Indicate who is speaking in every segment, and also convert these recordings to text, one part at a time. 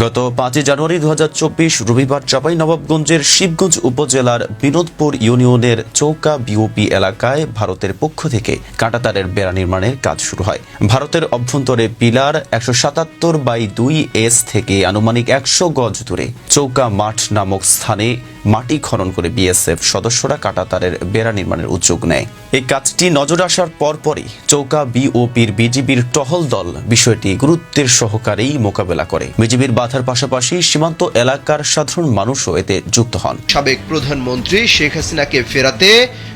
Speaker 1: গত পাঁচই জানুয়ারি দু হাজার চব্বিশ রবিবার চাপাই নবাবগঞ্জের শিবগঞ্জ উপজেলার বিনোদপুর ইউনিয়নের চৌকা বিওপি এলাকায় ভারতের পক্ষ থেকে কাঁটাতারের বেড়া নির্মাণের কাজ শুরু হয়। ভারতের অভ্যন্তরে পিলার একশো সাতাত্তর বাই দুই এস থেকে আনুমানিক একশো গজ দূরে চৌকা মাঠ নামক স্থানে মাটি খনন করে বিএসএফ সদস্যরা কাটাতারের বেড়া নির্মাণের উদ্যোগ নেয়। এই কাজটি নজর আসার পরপরই চৌকা বিওপির বিজিবির টহল দল বিষয়টি গুরুত্বের সহকারেই মোকাবেলা করে। বিজিবির বাধার পাশাপাশি সীমান্ত এলাকার সাধারণ মানুষও এতে যুক্ত হন।
Speaker 2: সাবেক প্রধানমন্ত্রী শেখ হাসিনাকে ফেরাতে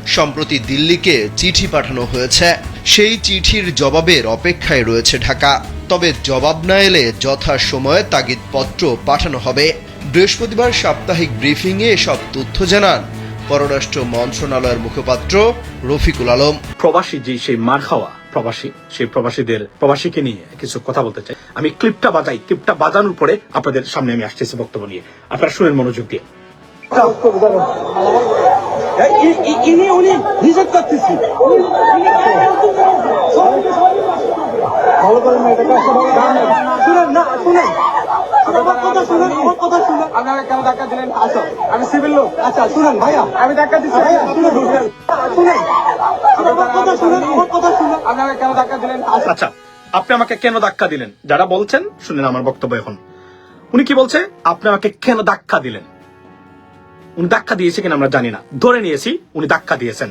Speaker 2: সম্প্রতি দিল্লিকে চিঠি পাঠানো হয়েছে। সেই চিঠির জবাবের অপেক্ষায় রয়েছে ঢাকা। তবে জবাব না এলে যথা সময়ে তাগিদপত্র পাঠানো হবে। বৃহস্পতিবার সাপ্তাহিক ব্রিফিংয়ে এসব তথ্য জানান পররাষ্ট্র মন্ত্রণালয়ের মুখপাত্র রফিকুল আলম।
Speaker 3: প্রবাসী যে সেই মার খাওয়া প্রবাসী সেই প্রবাসীদের প্রবাসীকে নিয়ে কিছু কথা বলতে চাই। আমি ক্লিপটা বাজাই ক্লিপটা বাজানোর পরে আপনাদের সামনে আমি আসতেছি বক্তব্য নিয়ে। আপনারা শুনেন মনোযোগ দিয়ে।
Speaker 4: ইনি উনি করতেছি ভালো করে না শুনেন।
Speaker 5: আপনারা কেন ধাক্কা দিলেন? আসো। আমি সিভিল লোক।
Speaker 4: আচ্ছা শুনেন ভাইয়া।
Speaker 5: আমি ধাক্কা দিচ্ছি।
Speaker 4: ভাইয়া শুনেন।
Speaker 5: আপনারা কেন ধাক্কা দিলেন?
Speaker 3: আচ্ছা আপনি আমাকে কেন ধাক্কা দিলেন? যারা বলছেন শুনেন আমার বক্তব্য এখন। উনি কি বলছে? আপনি আমাকে কেন ধাক্কা দিলেন? উনি ধাক্কা দিয়েছে কিনা আমরা জানি না। ধরে নিয়েছি উনি ধাক্কা দিয়েছেন।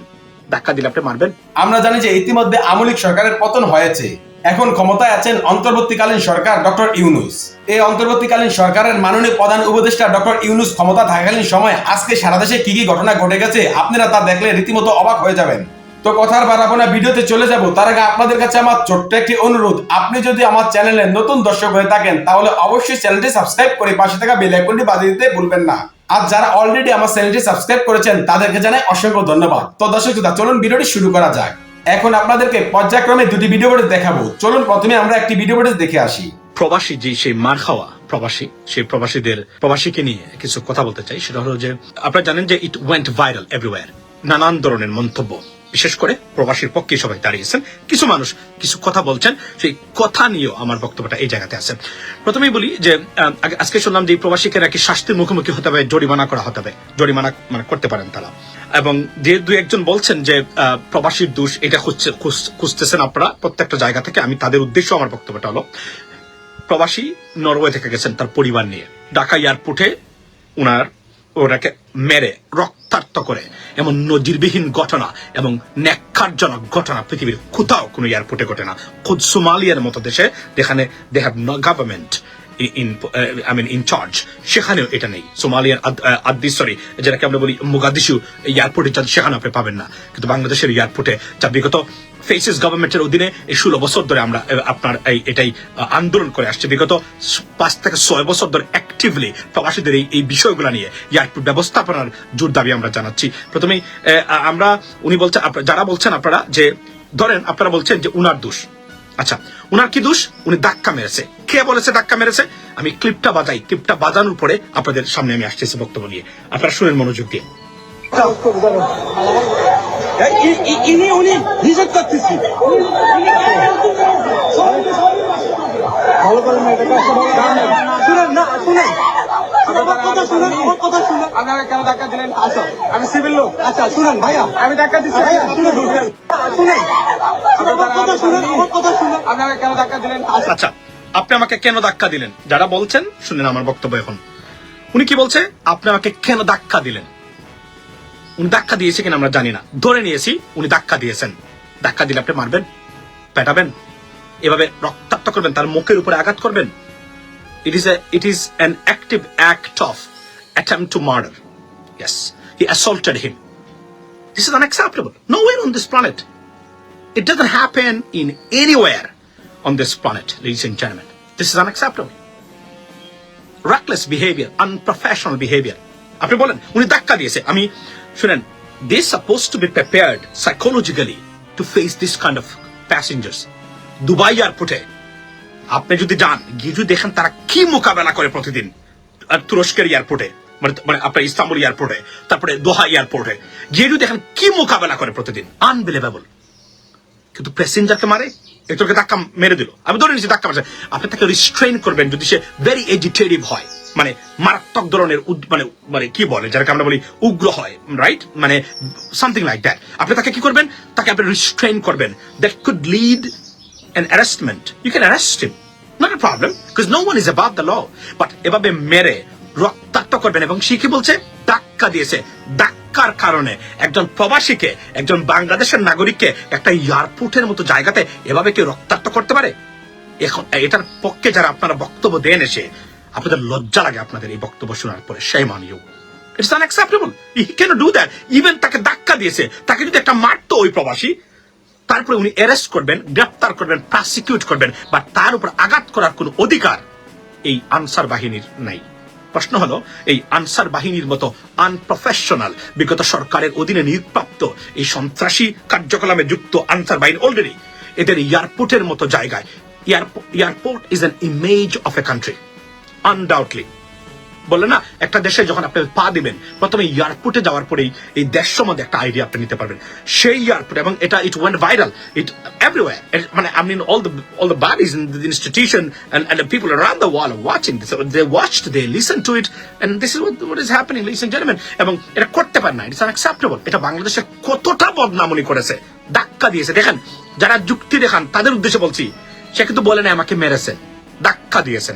Speaker 3: ধাক্কা দিলে আপনি মারবেন।
Speaker 6: আমরা জানি যে ইতিমধ্যে আমলিক সরকারের পতন হয়েছে। এখন ক্ষমতায় আছেন অন্তর্বর্তীকালীন সরকার ডক্টর ইউনুস। এই অন্তর্বর্তীকালীন সরকারের মাননীয় প্রধান উপদেষ্টা ডক্টর ইউনুস ক্ষমতা থাকাকালীন সময় আজকে সারা দেশে কি কি ঘটনা ঘটে গেছে আপনারা তা দেখলে রীতিমতো অবাক হয়ে যাবেন। তো কথার বাড়াবো না ভিডিওতে চলে যাব। তার আগে আপনাদের কাছে আমার ছোট্ট একটি অনুরোধ। আপনি যদি আমার চ্যানেলে নতুন দর্শক হয়ে থাকেন, তাহলে অবশ্যই চ্যানেলটি সাবস্ক্রাইব করে পাশে থাকা বেল আইকনটি বাজিয়ে দিতে ভুলবেন না। আর যারা অলরেডি আমার চ্যানেলটি সাবস্ক্রাইব করেছেন, তাদেরকে জানাই অসংখ্য ধন্যবাদ। তো দর্শক চলুন ভিডিওটি শুরু করা যাক। এখন আপনাদেরকে পর্যায়ক্রমে দুটি ভিডিও ফুটেজ দেখাবো। চলুন প্রথমে আমরা একটি ভিডিও ফুটেজ দেখে আসি।
Speaker 3: প্রবাসী যে সেই মার খাওয়া, প্রবাসী, সেই প্রবাসীদের, প্রবাসীকে নিয়ে কিছু কথা বলতে চাই। সেটা হলো যে, আপনারা জানেন যে ইট ওয়েন্ট ভাইরাল এভরিওয়্যার নানান ধরনের মন্তব্য। বিশেষ করে প্রবাসীর পক্ষে সবাই দাঁড়িয়েছেন। কিছু মানুষ কিছু কথা বলছেন, সেই কথা নিয়েও আমার বক্তব্যটা এই জায়গাতে আছে। প্রথমেই বলি যে আজকে শুনলাম যে প্রবাসীকে নাকি শাস্তির মুখোমুখি হতে হবে, জরিমানা করা হতে হবে, জরিমানা মানে করতে পারেন তারা। এবং যে দুই একজন বলছেন যে প্রবাসীর দোষ এটা খুঁজছে খুঁজ- খুঁজতেছেন আপনারা প্রত্যেকটা জায়গা থেকে, আমি তাদের উদ্দেশ্য আমার বক্তব্যটা হলো, প্রবাসী নরওয়ে থেকে গেছেন তার পরিবার নিয়ে। ঢাকা এয়ারপোর্টে উনার ওনাকে মেরে রক্তাক্ত করে এমন নজিরবিহীন ঘটনা এবং ন্যাক্ষারজনক ঘটনা পৃথিবীর কোথাও কোনো এয়ারপোর্টে ঘটে না। খুদ সোমালিয়ার মতো দেশে যেখানে they have no government in I mean in charge সেখানেও এটা নেই। সরি যেটাকে আমরা বলি মুগাদিসু এয়ারপোর্টে যা সেখানে আপনি পাবেন না। কিন্তু বাংলাদেশের এয়ারপোর্টে যা বিগত ফেসিস গভর্নমেন্টের অধীনে এই ষোলো বছর ধরে আমরা আপনার এই, এটাই আন্দোলন করে আসছে। বিগত পাঁচ থেকে ছয় বছর ধরে অ্যাক্টিভলি প্রবাসীদের এই এই বিষয়গুলো নিয়ে এয়ারপোর্ট ব্যবস্থাপনার জোর দাবি আমরা জানাচ্ছি। প্রথমেই আমরা, উনি বলছেন যারা বলছেন আপনারা যে, ধরেন আপনারা বলছেন যে উনার দোষ। আচ্ছা উনার কি দোষ? উনি ধাক্কা মেরেছে। কে বলেছে ধাক্কা মেরেছে? আমি ক্লিপটা বাজাই। ক্লিপটা বাজানোর পরে আপনাদের সামনে আমি আসতেছি বক্তব্য নিয়ে। আপনারা শুনেন মনোযোগ দিয়ে।
Speaker 4: ইনি উনি করতেছি। ভালো করে। শুনেন না শুনেন।
Speaker 5: আপনারা কেন ধাক্কা দিলেন? আসো। আমি সিভিল লোক।
Speaker 4: আচ্ছা শুনেন ভাইয়া।
Speaker 5: আমি ধাক্কা দিচ্ছি।
Speaker 4: ভাইয়া শুনেন শুনেন।
Speaker 5: আপনারা কেন ধাক্কা দিলেন?
Speaker 3: আচ্ছা আপনি আমাকে কেন ধাক্কা দিলেন? যারা বলছেন শুনেন আমার বক্তব্য এখন। উনি কি বলছে? আপনি আমাকে কেন ধাক্কা দিলেন? উনি ধাক্কা দিয়েছে কিনা আমরা জানি না। ধরে নিয়েছি উনি ধাক্কা দিয়েছেন। ধাক্কা দিলে আপনি মারবেন পেটাবেন এভাবে রক্তাক্ত করবেন তার মুখের উপরে আঘাত করবেন। It is it is an active act of attempt to murder yes he assaulted him this is unacceptable. Nowhere on this planet. It doesn't happen in anywhere on this planet, ladies and gentlemen. This is unacceptable. Reckless behavior, unprofessional behavior. আপনি বলেন উনি ধাক্কা দিয়েছে আমি শুনেন they suppose to be prepared psychologically to face this kind of passengers Dubai এয়ারপোর্টে আপনি যদি যান গিয়ে যদি দেখেন তারা কি মোকাবেলা করে প্রতিদিন তুরস্কের এয়ারপোর্টে মানে মানে আপনার ইস্তাম্বুল এয়ারপোর্টে তারপরে দোহা এয়ারপোর্টে গিয়ে যদি দেখেন কি মোকাবেলা করে প্রতিদিন আনবিলিভেবল কিন্তু প্যাসেঞ্জারকে মারে ধাক্কা মেরে দিল। আমি ধরে নিচ্ছি ধাক্কা মারছে। আপনি তাকে রিস্ট্রেন করবেন যদি সে ভেরি এজিটেটিভ হয়। মানে মারাত্মক ধরনের মানে মানে কি বলে? আমরা বলি উগ্র হয় রাইট মানে সামথিং লাইক দ্যাট আপনি তাকে কি করবেন? তাকে আপনি করবেন। That could lead an arrestment. You can arrest him. Not a problem. Because no one is above the law. But এভাবে মেরে রক্তাক্ত করবেন এবং সে কি বলছে? ধাক্কা দিয়েছে। ধাক্কার কারণে একজন প্রবাসীকে, একজন বাংলাদেশের নাগরিককে একটা এয়ারপোর্টের মতো জায়গাতে এভাবে কি রক্তাক্ত করতে পারে? এখন, এটার পক্ষে যারা আপনারা বক্তব্য দেন এসে, আপনাদের লজ্জা লাগে আপনাদের এই বক্তব্য শোনার পরে। সেই মানিও। It's unacceptable can do that even তাকে ধাক্কা দিয়েছে। তাকে যদি একটা মারতো ওই প্রবাসী, তারপরে উনি অ্যারেস্ট করবেন, গ্রেপ্তার করবেন প্রসিকিউট করবেন, বা তার উপর আঘাত করার কোনো অধিকার এই আনসার বাহিনীর নাই। প্রশ্ন হলো, এই আনসার বাহিনীর মতো আনপ্রফেশনাল বিগত সরকারের অধীনে নিয়োগপ্রাপ্ত এই সন্ত্রাসী কার্যকলামে যুক্ত আনসার বাহিনী অলরেডি এদের এয়ারপোর্টের মতো জায়গায় airport is an image of a country undoubtedly বললেন না একটা দেশে যখন আপনি পা দিবেন প্রথমে এয়ারপোর্টে যাওয়ার পরেই এই দেশ সম্বন্ধে একটা আইডিয়া আপনি নিতে পারবেন। সেই এয়ারপোর্ট এবং এটা it went viral it everywhere মানে all the all the and, and the people around the world are watching this. They watched, they listened to it, and this is what, what is happening, ladies এবং এটা করতে পারে না it's এটা বাংলাদেশে কতটা বদনামনি করেছে ধাক্কা দিয়েছে। দেখেন যারা যুক্তি দেখান তাদের উদ্দেশ্যে বলছি সে কিন্তু বলে না আমাকে মেরেছে। ধাক্কা দিয়েছেন।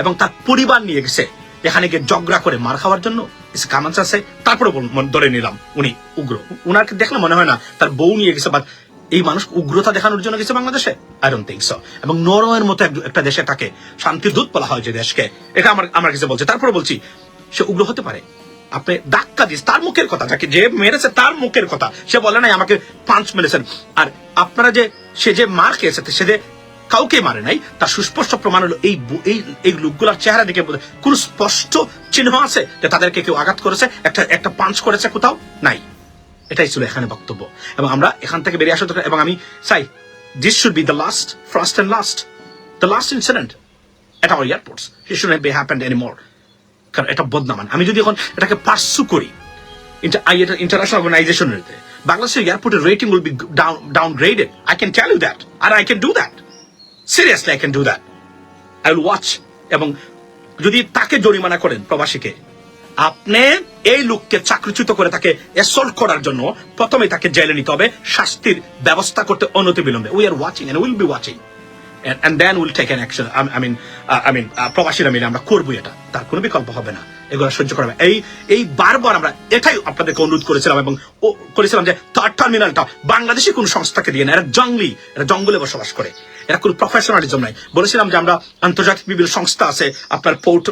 Speaker 3: এবং তার পরিবার নিয়ে গেছে। এখানে গিয়ে ঝগড়া করে মার খাওয়ার জন্য কামান্স আছে তারপরে ধরে নিলাম উনি উগ্র। উনাকে দেখলে মনে হয় না, তার বউ নিয়ে গেছে বা এই মানুষ উগ্রতা দেখানোর জন্য গেছে বাংলাদেশে? আই ডোন্ট থিঙ্ক সো এবং নরওয়ের মতো একটা দেশে থাকে শান্তির দূত বলা হয় যে দেশকে। এটা আমার আমার কাছে বলছে। তারপরে বলছি, সে উগ্র হতে পারে। আপনি ধাক্কা দিস, তার মুখের কথা, যাকে যে মেরেছে তার মুখের কথা। সে বলে নাই, আমাকে পাঁচ মেরেছেন। আর আপনারা যে সে যে মার খেয়েছে, সে যে কাউকে মারে নাই, তার সুস্পষ্ট প্রমাণ হলো এই এই লোকগুলার চেহারা দেখে কোন স্পষ্ট চিহ্ন আছে যে তাদেরকে কেউ আঘাত করেছে, একটা একটা পাঞ্চ করেছে কোথাও? নাই। এটাই ছিল এখানে বক্তব্য। এবং আমরা এখান থেকে বেরিয়ে আসা দরকার। এবং আমি চাই this should be the last first and last the last incident at our airports he should be happened anymore কারণ এটা বদনামান। আমি যদি এখন এটাকে পার্সু করি ইন্টারন্যাশনাল অর্গানাইজেশনের বাংলাদেশের এয়ারপোর্টের rating will be down downgraded I can tell you that R I can do that seriously I can do that I will watch এবং যদি তাকে জরিমানা করেন প্রবাসীকে আপনি এই লোককে চাকরিচ্যুত করে তাকে অ্যাসল্ট করার জন্য প্রথমে তাকে জেলে নিতে হবে শাস্তির ব্যবস্থা করতে অনতি বিলম্বে। We are watching and will be watching take an action. I, I mean, uh, I mean, uh, প্রবাসীরা মিলে আমরা করব এটা। তার কোনো বিকল্প হবে না। এগুলো সহ্য করা এই এই বারবার আমরা এটাই আপনাদেরকে অনুরোধ করেছিলাম এবং করেছিলাম যে থার্ড টার্মিনালটা বাংলাদেশি কোন সংস্থাকে দিয়ে না। এরা জঙ্গলি এরা জঙ্গলে বসবাস করে। এরা কোনো প্রফেশনালিজম নাই। বলেছিলাম যে আমরা আন্তর্জাতিক বিভিন্ন সংস্থা আছে আপনার পোর্ট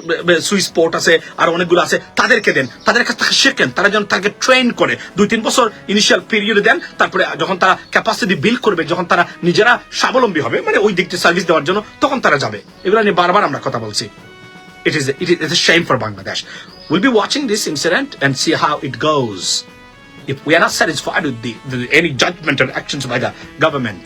Speaker 3: সুইস পোর্ট আছে আর অনেকগুলো আছে তাদেরকে দেন। তাদের কাছ থেকে শেখেন তারা যেন তাকে ট্রেন করে। দুই তিন বছর ইনিশিয়াল পিরিয়ডে দেন তারপরে যখন তারা ক্যাপাসিটি বিল্ড করবে যখন তারা নিজেরা স্বাবলম্বী হবে মানে ওই দিকটি সার্ভিস দেওয়ার জন্য তখন তারা যাবে। এগুলো নিয়ে বারবার আমরা কথা বলছি। It is it is a shame for Bangladesh. We'll be watching this incident and see how it goes. If we are not satisfied with the, the any judgment or actions by the government,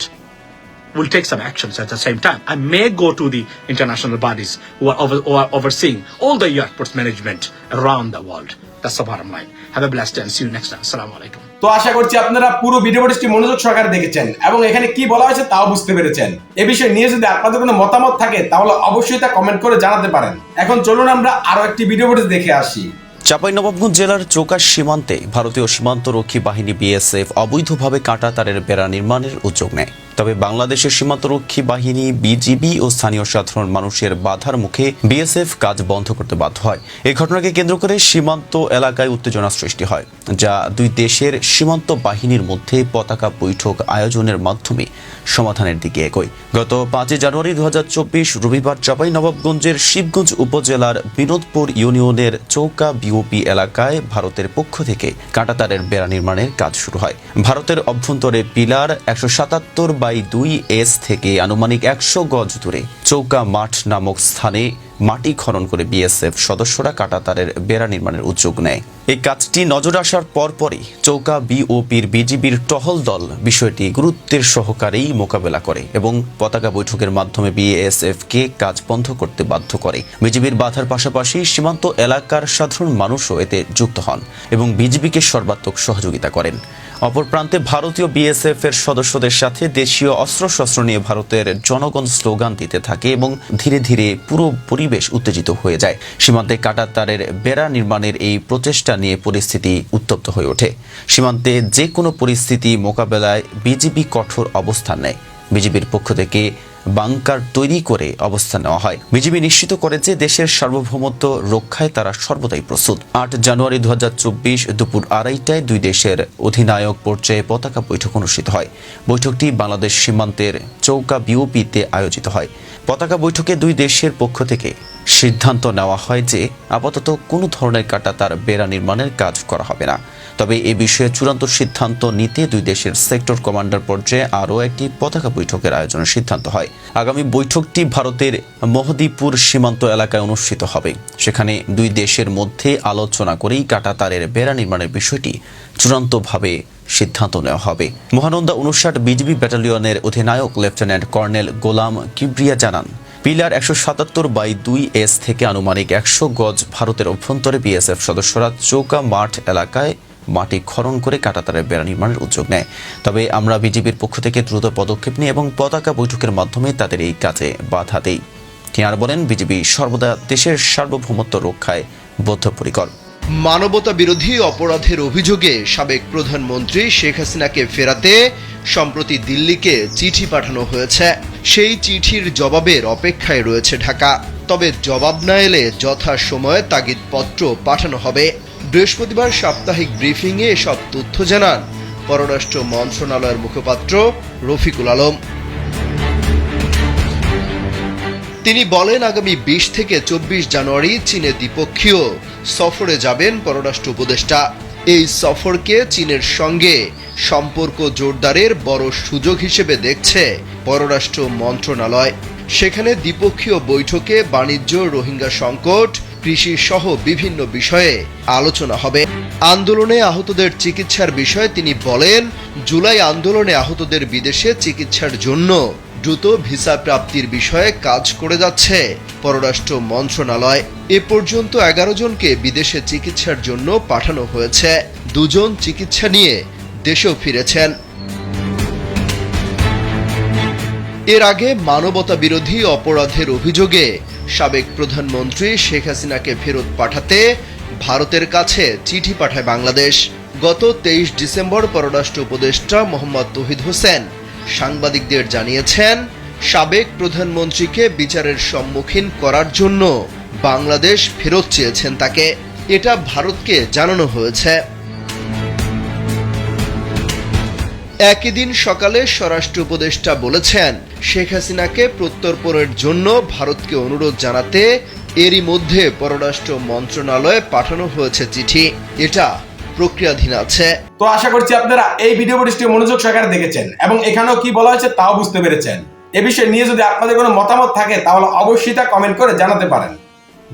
Speaker 3: we'll take some actions at the same time. I may go to the international bodies who are, over, who are overseeing all the airports management around the world. That's the bottom line. Have a blessed day and see you next time. Assalamu alaikum.
Speaker 6: তো আশা করছি আপনারা পুরো ভিডিওটি মনোযোগ সহকারে দেখেছেন এবং এখানে কি বলা হয়েছে তাও বুঝতে পেরেছেন এ বিষয় নিয়ে যদি আপনাদের কোনো মতামত থাকে তাহলে অবশ্যই তা কমেন্ট করে জানাতে পারেন এখন চলুন আমরা আরও একটি ভিডিও দেখে আসি
Speaker 1: চাঁপাইনবাবগঞ্জ জেলার চৌকাশ সীমান্তে ভারতীয় সীমান্ত রক্ষী বাহিনী বিএসএফ অবৈধভাবে কাঁটা তারের বেড়া নির্মাণের উদ্যোগ নেয়। তবে বাংলাদেশের সীমান্তরক্ষী বাহিনী, বিজিবি ও স্থানীয় সাধারণ মানুষের বাধার মুখে বিএসএফ কাজ বন্ধ করতে বাধ্য হয়। এই ঘটনাকে কেন্দ্র করে সীমান্ত এলাকায় উত্তেজনা সৃষ্টি হয়, যা দুই দেশের সীমান্ত বাহিনীর মধ্যে পতাকা বৈঠক আয়োজনের মাধ্যমে সমাধানের দিকে এগোয়। গত পাঁচই জানুয়ারি দু হাজার চব্বিশ রবিবার চাঁপাই নবাবগঞ্জের শিবগঞ্জ উপজেলার বিনোদপুর ইউনিয়নের চৌকা বিউ বিওপি এলাকায় ভারতের পক্ষ থেকে কাঁটাতারের বেড়া নির্মাণের কাজ শুরু হয়। ভারতের অভ্যন্তরে পিলার একশো সাতাত্তর বাই দুই এস থেকে আনুমানিক একশো গজ দূরে। চৌকা মাঠ নামক স্থানে মাটি খনন করে বিএসএফ সদস্যরা কাঁটাতারের বেড়া নির্মাণের উদ্যোগ নেয়। এই কাজটি নজর আসার পরপরই চৌকা বিওপির বিজিবির টহল দল বিষয়টি গুরুত্বের সহকারেই মোকাবেলা করে এবং পতাকা বৈঠকের মাধ্যমে বিএসএফ কে কাজ বন্ধ করতে বাধ্য করে। বিজিবির বাধার পাশাপাশি সীমান্ত এলাকার সাধারণ মানুষও এতে যুক্ত হন এবং বিজিবিকে সর্বাত্মক সহযোগিতা করেন। অপর প্রান্তে ভারতীয় বিএসএফ এর সদস্যদের সাথে দেশীয় অস্ত্রশস্ত্র নিয়ে ভারতের জনগণ স্লোগান দিতে থাকে এবং ধীরে ধীরে পুরো পরিবেশ উত্তেজিত হয়ে যায়। সীমান্তে কাটাতারের বেড়া নির্মাণের এই প্রচেষ্টা নিয়ে পরিস্থিতি উত্তপ্ত হয়ে ওঠে। সীমান্তে যে কোনো পরিস্থিতি মোকাবেলায় বিজেপি কঠোর অবস্থান নেয়। বিজেপির পক্ষ থেকে বাংকার তৈরি করে অবস্থান নেওয়া হয়। বিজিবি নিশ্চিত করে যে দেশের সার্বভৌমত্ব রক্ষায় তারা সর্বদাই প্রস্তুত। আট জানুয়ারি দু হাজার চব্বিশ দুপুর আড়াইটায় দুই দেশের অধিনায়ক পর্যায়ে পতাকা বৈঠক অনুষ্ঠিত হয়। বৈঠকটি বাংলাদেশ সীমান্তের চৌকা বিওপিতে আয়োজিত হয়। পতাকা বৈঠকে দুই দেশের পক্ষ থেকে সিদ্ধান্ত নেওয়া হয় যে আপাতত কোনো ধরনের কাটা তার বেড়া নির্মাণের কাজ করা হবে না। তবে এ বিষয়ে চূড়ান্ত সিদ্ধান্ত নিতে দুই দেশের সেক্টর কমান্ডার পর্যায়ে আরও একটি পতাকা বৈঠকের আয়োজনের সিদ্ধান্ত হয়। আগামী বৈঠকটি ভারতের মহদীপুর সীমান্ত এলাকায় অনুষ্ঠিত হবে। সেখানে দুই দেশের মধ্যে আলোচনা করেই কাটাতারের বেড়া নির্মাণের বিষয়টি চূড়ান্তভাবে সিদ্ধান্ত নেওয়া হবে। মহানন্দা উনষাট বিজিবি ব্যাটালিয়নের অধিনায়ক লেফটেন্যান্ট কর্নেল গোলাম কিবরিয়া জানান, পিলার একশো সাতাত্তর বাই দুই এস থেকে আনুমানিক একশো গজ ভারতের অভ্যন্তরে বিএসএফ সদস্যরা চৌকা মাঠ এলাকায় মাটি খনন করে কাটাতারের বেড়া নির্মাণের উদ্যোগ নেয়। তবে আমরা বিজেপির পক্ষ থেকে দ্রুত পদক্ষেপ নিই এবং পতাকা বৈঠকের মাধ্যমে তাদের এই কাজে বাধা দেই। তিনি আর বলেন বিজেপি সর্বদা দেশের সার্বভৌমত্ব রক্ষায় বদ্ধপরিকর।
Speaker 2: মানবতা বিরোধী অপরাধের অভিযোগে সাবেক প্রধানমন্ত্রী শেখ হাসিনাকে ফেরাতে সম্প্রতি দিল্লিকে চিঠি পাঠানো হয়েছে। সেই চিঠির জবাবের অপেক্ষায় রয়েছে ঢাকা। তবে জবাব না এলে যথা সময়ে তাগিদপত্র পাঠানো হবে। বৃহস্পতিবার সাপ্তাহিক ব্রিফিংয়ে এসব তথ্য জানান পররাষ্ট্র মন্ত্রণালয়ের মুখপাত্র রফিকুল আলম। তিনি বলেন, আগামী বিশ থেকে চব্বিশ জানুয়ারি চীনে দ্বিপক্ষীয় সফরে যাবেন পররাষ্ট্র উপদেষ্টা। এই সফরকে চীনের সঙ্গে সম্পর্ক জোরদারের বড় সুযোগ হিসেবে দেখছে পররাষ্ট্র মন্ত্রণালয়। সেখানে দ্বিপক্ষীয় বৈঠকে বাণিজ্য, রোহিঙ্গা সংকট কৃষি সহ বিভিন্ন বিষয়ে আলোচনা হবে। আন্দোলনে আহতদের চিকিৎসার বিষয়ে তিনি বলেন, জুলাই আন্দোলনে আহতদের বিদেশে চিকিৎসার জন্য দ্রুত ভিসা প্রাপ্তির বিষয়ে কাজ করে যাচ্ছে পররাষ্ট্র মন্ত্রণালয়। এ পর্যন্ত এগারো জনকে বিদেশে চিকিৎসার জন্য পাঠানো হয়েছে। দুজন চিকিৎসা নিয়ে দেশেও ফিরেছেন। এর আগে মানবতা বিরোধী অপরাধের অভিযোগে সাবেক প্রধানমন্ত্রী শেখ হাসিনাকে ফেরত পাঠাতে ভারতের কাছে চিঠি পাঠায় বাংলাদেশ। গত তেইশ ডিসেম্বর পররাষ্ট্র উপদেষ্টা মোহাম্মদ তহিদ হোসেন সাংবাদিকদের জানিয়েছেন, সাবেক প্রধানমন্ত্রীকে বিচারের সম্মুখীন করার জন্য বাংলাদেশ ফেরত চেয়েছেন তাকে। এটা ভারতকে জানানো হয়েছে। একই দিন সকালে স্বরাষ্ট্র উপদেষ্টা বলেছেন, শেখ হাসিনাকে প্রত্যর্পণের জন্য ভারতকে অনুরোধ জানাতে এরই মধ্যে পররাষ্ট্র মন্ত্রণালয়ে পাঠানো হয়েছে চিঠি। এটা প্রক্রিয়াধীন আছে।
Speaker 6: তো আশা করছি আপনারা এই ভিডিও ফুটেজটি মনোযোগ সহকারে দেখেছেন এবং এখানেও কি বলা হয়েছে তাও বুঝতে পেরেছেন। এ বিষয়ে নিয়ে যদি আপনাদের কোনো মতামত থাকে, তাহলে অবশ্যই তা কমেন্ট করে জানাতে পারেন।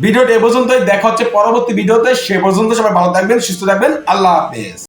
Speaker 6: ভিডিওটি এ পর্যন্তই। দেখা হচ্ছে পরবর্তী ভিডিওতে। সে পর্যন্ত সবাই ভালো থাকবেন, সুস্থ থাকবেন। আল্লাহ হাফেজ।